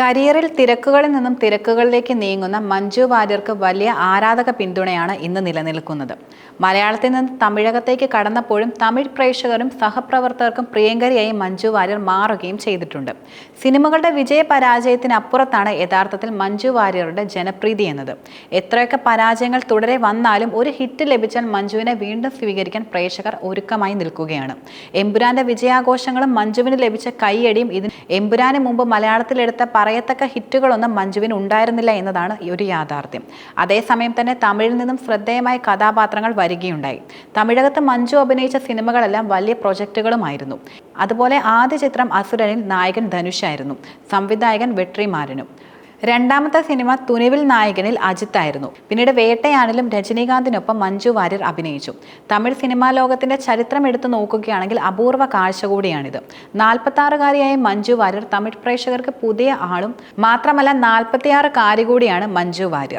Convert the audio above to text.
കരിയറിൽ തിരക്കുകളിൽ നിന്നും തിരക്കുകളിലേക്ക് നീങ്ങുന്ന മഞ്ജു വാര്യർക്ക് വലിയ ആരാധക പിന്തുണയാണ് ഇന്ന് നിലനിൽക്കുന്നത്. മലയാളത്തിൽ നിന്ന് തമിഴകത്തേക്ക് കടന്നപ്പോഴും തമിഴ് പ്രേക്ഷകരും സഹപ്രവർത്തകർക്കും പ്രിയങ്കരിയായി മഞ്ജു വാര്യർ മാറുകയും ചെയ്തിട്ടുണ്ട്. സിനിമകളുടെ വിജയ പരാജയത്തിനപ്പുറത്താണ് യഥാർത്ഥത്തിൽ മഞ്ജു വാര്യരുടെ ജനപ്രീതി എന്നത്. എത്രയൊക്കെ പരാജയങ്ങൾ തുടരെ വന്നാലും ഒരു ഹിറ്റ് ലഭിച്ചാൽ മഞ്ജുവിനെ വീണ്ടും സ്വീകരിക്കാൻ പ്രേക്ഷകർ ഒരുക്കമായി നിൽക്കുകയാണ്. എമ്പുരാന്റെ വിജയാഘോഷങ്ങളും മഞ്ജുവിന് ലഭിച്ച കൈയടിയും ഇതിന് എമ്പുരാന് മുമ്പ് മലയാളത്തിലെടുത്ത പറയത്തക്ക ഹിറ്റുകളൊന്നും മഞ്ജുവിന് ഉണ്ടായിരുന്നില്ല എന്നതാണ് ഒരു യാഥാർത്ഥ്യം. അതേസമയം തന്നെ തമിഴിൽ നിന്നും ശ്രദ്ധേയമായ കഥാപാത്രങ്ങൾ വരികയുണ്ടായി. തമിഴകത്ത് മഞ്ജു അഭിനയിച്ച സിനിമകളെല്ലാം വലിയ പ്രൊജക്റ്റുകളുമായിരുന്നു അതുപോലെ ആദ്യ ചിത്രം അസുരനിൽ നായകൻ ധനുഷായിരുന്നു സംവിധായകൻ വെട്രിമാരനും. രണ്ടാമത്തെ സിനിമ തുനിവിൽ നായകനിൽ അജിത്തായിരുന്നു പിന്നീട് വേട്ടയാണിലും രജനീകാന്തിനൊപ്പം മഞ്ജു വാര്യർ അഭിനയിച്ചു. തമിഴ് സിനിമാ ലോകത്തിന്റെ ചരിത്രം എടുത്തു നോക്കുകയാണെങ്കിൽ അപൂർവ കാഴ്ച കൂടിയാണിത്. നാൽപ്പത്തി മഞ്ജു വാര്യർ തമിഴ് പ്രേക്ഷകർക്ക് പുതിയ ആളും മാത്രമല്ല നാൽപ്പത്തിയാറ് കാരി കൂടിയാണ് മഞ്ജു വാര്യർ.